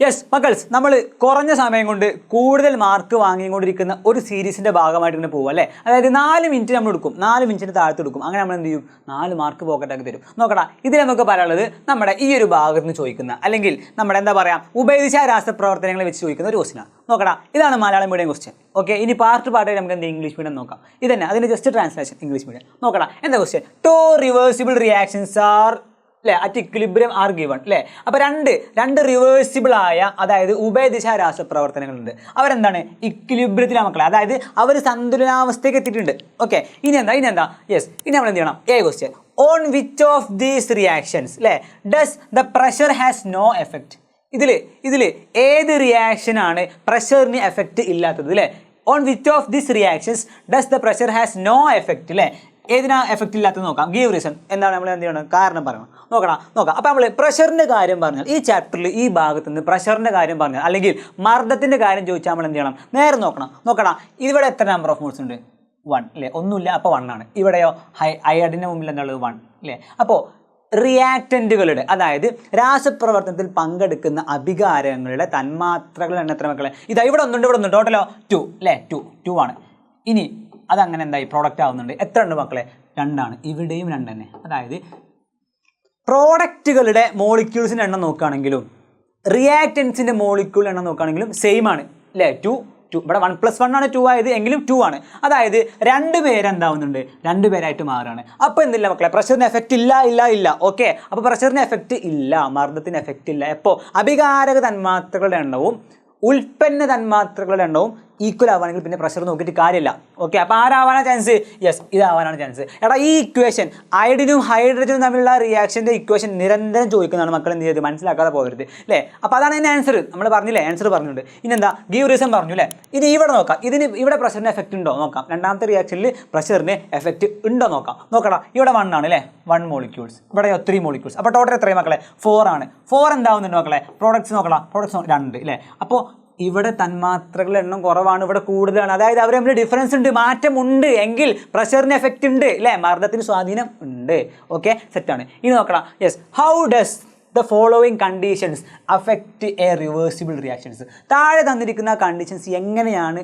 Yes മക്കൾസ് നമ്മൾ കുറഞ്ഞ സമയം കൊണ്ട് കൂടുതൽ മാർക്ക് വാങ്ങിക്കൊണ്ടിരിക്കുന്ന ഒരു സീരീസിന്റെ ഭാഗമായിട്ട് ഇങ്ങനെ പോകും അല്ലേ അതായത് നാല് മിനിറ്റ് നമ്മൾ എടുക്കും. നാല് മിനിറ്റിന് താഴത്ത് എടുക്കും. അങ്ങനെ നമ്മൾ എന്ത് ചെയ്യും? നാല് മാർക്ക് പോക്കറ്റാക്കി തരും. നോക്കടാ ഇതിൽ നമുക്ക് പറയാനുള്ളത് നമ്മുടെ ഈ ഒരു ഭാഗത്ത് നിന്ന് ചോദിക്കുന്ന അല്ലെങ്കിൽ നമ്മുടെ എന്താ പറയുക ഉപയോഗിച്ച രാസപ്രവർത്തനങ്ങളെ വെച്ച് ചോദിക്കുന്ന ഒരു ക്വസ്റ്റിനാണ് നോക്കടാ ഇതാണ് മലയാളം മീഡിയം ക്വസ്റ്റ്യൻ ഓക്കെ ഇനി പാർട്ട് പാർട്ടായി നമുക്ക് എന്ത് ഇംഗ്ലീഷ് മീഡിയം നോക്കാം. ഇതന്നെ അതിന്റെ ജസ്റ്റ് ട്രാൻസ്ലേഷൻ ഇംഗ്ലീഷ് മീഡിയം നോക്കടാ എന്താ question two reversible reactions are അല്ലേ അറ്റ് ഇക്വിലിബ്രിയം ആർ ഗിവൺ അല്ലേ അപ്പോൾ രണ്ട് രണ്ട് റിവേഴ്സിബിൾ ആയ അതായത് ഉഭയദിശ രാസപ്രവർത്തനങ്ങളുണ്ട് അവരെന്താണ്? ഇക്വിലിബ്രിയത്തിലാണ് മക്കളെ. അതായത് അവർ സന്തുലനാവസ്ഥയ്ക്ക് എത്തിയിട്ടുണ്ട്. ഓക്കെ ഇനി എന്താ? ഇനി എന്താ? യെസ് ഇനി നമ്മൾ എന്ത് ചെയ്യണം? A question on which of these reactions അല്ലേ does the pressure has no effect ഇതിൽ ഇതിൽ ഏത് റിയാക്ഷനാണ് പ്രഷറിന് എഫക്റ്റ് ഇല്ലാത്തത് അല്ലേ on which of this reactions does the pressure has no effect അല്ലേ ഏതിനാ എഫക്റ്റ് ഇല്ലാത്തത് നോക്കാം. ഗീവ് റീസൺ എന്താണ് നമ്മൾ എന്ത് ചെയ്യണം? കാരണം പറയണം. നോക്കണം. നോക്കാം. അപ്പോൾ നമ്മൾ പ്രഷറിന്റെ കാര്യം പറഞ്ഞാൽ ഈ ചാപ്റ്ററിൽ ഈ ഭാഗത്ത് നിന്ന് പ്രഷറിന്റെ കാര്യം പറഞ്ഞാൽ അല്ലെങ്കിൽ മർദ്ദത്തിന്റെ കാര്യം ചോദിച്ചാൽ നമ്മൾ എന്ത് ചെയ്യണം? നേരെ നോക്കണം. നോക്കണം ഇവിടെ എത്ര നമ്പർ ഓഫ് മോഡ്സ് ഉണ്ട്? വൺ അല്ലേ ഒന്നുമില്ല. അപ്പോൾ വൺ ആണ്. ഇവിടെയോ? ഹൈ അയഡിന്റെ മുമ്പിൽ എന്നുള്ളത് വൺ അല്ലേ അപ്പോൾ റിയാക്റ്റന്റുകളുടെ അതായത് രാസപ്രവർത്തനത്തിൽ പങ്കെടുക്കുന്ന അഭികാരങ്ങളുടെ തന്മാത്രകളുടെ എണ്ണത്ര മക്കളെ? ഇതാ ഇവിടെ ഒന്നുണ്ട് ഇവിടെ ഒന്നുണ്ട്. ടോട്ടലോ ടു അല്ലേ ടു ടു ആണ്. ഇനി അതങ്ങനെ എന്തായി? പ്രോഡക്റ്റ് ആവുന്നുണ്ട്. എത്ര ഉണ്ട് മക്കളെ? രണ്ടാണ്. ഇവിടെയും രണ്ട് തന്നെ. അതായത് പ്രോഡക്റ്റുകളുടെ മോളിക്യൂൾസിന്റെ എണ്ണം നോക്കുകയാണെങ്കിലും റിയാക്റ്റൻസിന്റെ മോളിക്യൂൾ എണ്ണം നോക്കുകയാണെങ്കിലും സെയിം ആണ്. അല്ലേ ടു ടു ഇവിടെ വൺ പ്ലസ് വൺ ആണ് ടു ആയത്. എങ്കിലും ടു ആണ്. അതായത് രണ്ട് പേരെന്താവുന്നുണ്ട്? രണ്ട് പേരായിട്ട് മാറുകയാണ്. അപ്പോൾ എന്തില്ല മക്കളെ? പ്രഷറിന് എഫക്റ്റ് ഇല്ല ഇല്ല ഇല്ല. ഓക്കെ അപ്പോൾ പ്രഷറിന് എഫക്റ്റ് ഇല്ല. മർദ്ദത്തിന് എഫക്റ്റ് ഇല്ല. എപ്പോൾ അഭികാരക തന്മാത്രകളുടെ എണ്ണവും ഉൽപ്പന്ന തന്മാത്രകളുടെ എണ്ണവും ഈക്വൽ ആവുകയാണെങ്കിൽ പിന്നെ പ്രഷർ നോക്കിയിട്ട് കാര്യമില്ല. ഓക്കെ അപ്പോൾ ആരാവാനാണ് ചാൻസ് യെസ് ഇതാവാനാണ് ചാൻസ് എടാ ഈ ഇക്വേഷൻ അയഡിനും ഹൈഡ്രജനും തമ്മിലുള്ള റിയാക്ഷന്റെ ഇക്വേഷൻ നിരന്തരം ചോദിക്കുന്നതാണ് മക്കൾ എന്ത് ചെയ്ത്? മനസ്സിലാക്കാതെ പോകരുത് അല്ലേ അപ്പോൾ അതാണ് ഇതിന്റെ ആൻസർ നമ്മൾ പറഞ്ഞില്ലേ ആൻസർ പറഞ്ഞിട്ടുണ്ട്. ഇനി എന്താ? ഗീവ് റീസൺ പറഞ്ഞു അല്ലേ ഇനി ഇവിടെ നോക്കാം. ഇതിന് ഇവിടെ പ്രഷറിന് എഫക്റ്റ് ഉണ്ടോ? നോക്കാം. രണ്ടാമത്തെ റിയാക്ഷനിൽ പ്രഷറിന് എഫക്റ്റ് ഉണ്ടോ നോക്കാം. നോക്കടാ ഇവിടെ വൺ ആണ് അല്ലേ വൺ മോളിക്യൂൾസ് ഇവിടെ ത്രീ മോളിക്യൂൾസ് അപ്പോൾ ടോട്ടൽ എത്രയും മക്കളെ? ഫോർ ആണ്. ഫോർ എന്താവുന്നുണ്ട് മക്കളെ? പ്രോഡക്ട്സ് നോക്കണം പ്രോഡക്ട്സ് രണ്ട് അല്ലേ അപ്പോൾ ഇവിടെ തന്മാത്രകളുടെ എണ്ണം കുറവാണ് ഇവിടെ കൂടുതലാണ്. അതായത് അവർ തമ്മിൽ ഡിഫറൻസ് ഉണ്ട് മാറ്റമുണ്ട് എങ്കിൽ പ്രഷറിന് എഫക്റ്റ് ഉണ്ട് അല്ലേ മർദ്ദത്തിന് സ്വാധീനം ഉണ്ട്. ഓക്കെ സെറ്റാണ് ഇനി നോക്കണം. Yes how does the following conditions affect a reversible reactions താഴെ തന്നിരിക്കുന്ന കണ്ടീഷൻസ് എങ്ങനെയാണ്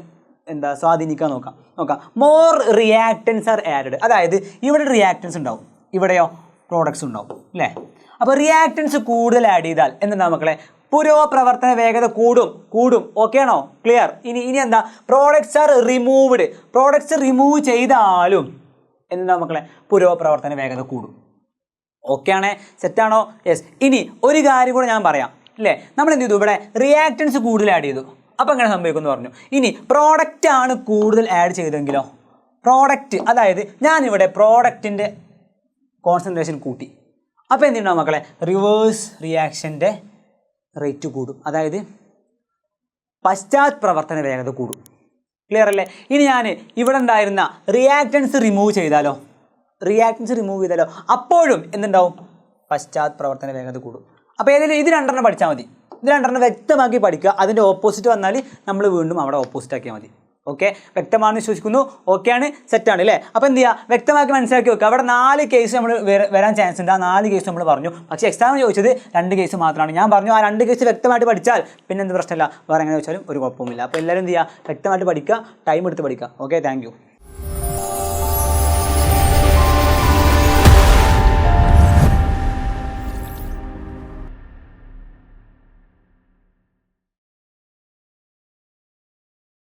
എന്താ സ്വാധീനിക്കാൻ നോക്കാം. നോക്കാം. മോർ റിയാക്റ്റൻസ് ആർ ആഡഡ് അതായത് ഇവിടെ റിയാക്റ്റൻസ് ഉണ്ടാവും. ഇവിടെയോ പ്രോഡക്ട്സ് ഉണ്ടാവും. അല്ലേ അപ്പോൾ റിയാക്റ്റൻസ് കൂടുതൽ ആഡ് ചെയ്താൽ എന്താണ് മക്കളെ? പുരോപ്രവർത്തന വേഗത കൂടും കൂടും. ഓക്കെ ആണോ? ക്ലിയർ ഇനി ഇനി എന്താ? Products are removed products remove ചെയ്താലും എന്താ മക്കളെ? പുരോപ്രവർത്തന വേഗത കൂടും. ഓക്കെ ആണേ? സെറ്റാണോ യെസ് ഇനി ഒരു കാര്യം കൂടെ ഞാൻ പറയാം. അല്ലേ? നമ്മൾ എന്ത് ചെയ്തു? ഇവിടെ റിയാക്റ്റൻസ് കൂടുതൽ ആഡ് ചെയ്തു. അപ്പോൾ അങ്ങനെ സംഭവിക്കുമെന്ന് പറഞ്ഞു. ഇനി പ്രോഡക്റ്റ് ആണ് കൂടുതൽ ആഡ് ചെയ്തെങ്കിലോ പ്രോഡക്റ്റ് അതായത് ഞാനിവിടെ പ്രോഡക്റ്റിന്റെ കോൺസെൻട്രേഷൻ കൂട്ടി. അപ്പോൾ എന്തുണ്ടാവും മക്കളെ? റിവേഴ്സ് റിയാക്ഷന്റെ റേറ്റ് കൂടും. അതായത് പശ്ചാത് പ്രവർത്തന വേഗത കൂടും. ക്ലിയർ അല്ലേ? ഇനി ഞാൻ ഇവിടെ ഉണ്ടായിരുന്ന റിയാക്റ്റൻസ് റിമൂവ് ചെയ്താലോ? റിയാക്റ്റൻസ് റിമൂവ് ചെയ്താലോ? അപ്പോഴും എന്തുണ്ടാവും? പശ്ചാത് പ്രവർത്തന വേഗത കൂടും. അപ്പോൾ ഏതെങ്കിലും ഇത് രണ്ടെണ്ണം പഠിച്ചാൽ മതി. ഇത് രണ്ടെണ്ണം വ്യക്തമാക്കി പഠിക്കുക. അതിന്റെ ഓപ്പോസിറ്റ് വന്നാൽ നമ്മൾ വീണ്ടും അവിടെ ഓപ്പോസിറ്റ് ആക്കിയാൽ മതി. ഓക്കെ വ്യക്തമാണെന്ന് വിശ്വസിക്കുന്നു. ഓക്കെയാണ് സെറ്റാണ് അല്ലേ അപ്പോൾ എന്ത് ചെയ്യുക വ്യക്തമാക്കി മനസ്സിലാക്കി വെക്കുക. അവിടെ നാല് കേസ് നമ്മൾ വരാൻ ചാൻസ് ഉണ്ട്. ആ നാല് കേസ് നമ്മൾ പറഞ്ഞു. പക്ഷേ എക്സാം ചോദിച്ചത് രണ്ട് കേസ് മാത്രമാണ്. ഞാൻ പറഞ്ഞു ആ രണ്ട് കേസ് വ്യക്തമായിട്ട് പഠിച്ചാൽ പിന്നെ എന്ത് പ്രശ്നമില്ല. വേറെ എങ്ങനെ ചോദിച്ചാലും ഒരു കുഴപ്പമില്ല അപ്പോൾ എല്ലാവരും എന്ത് ചെയ്യുക വ്യക്തമായിട്ട് പഠിക്കുക ടൈം എടുത്ത് പഠിക്കുക. Okay thank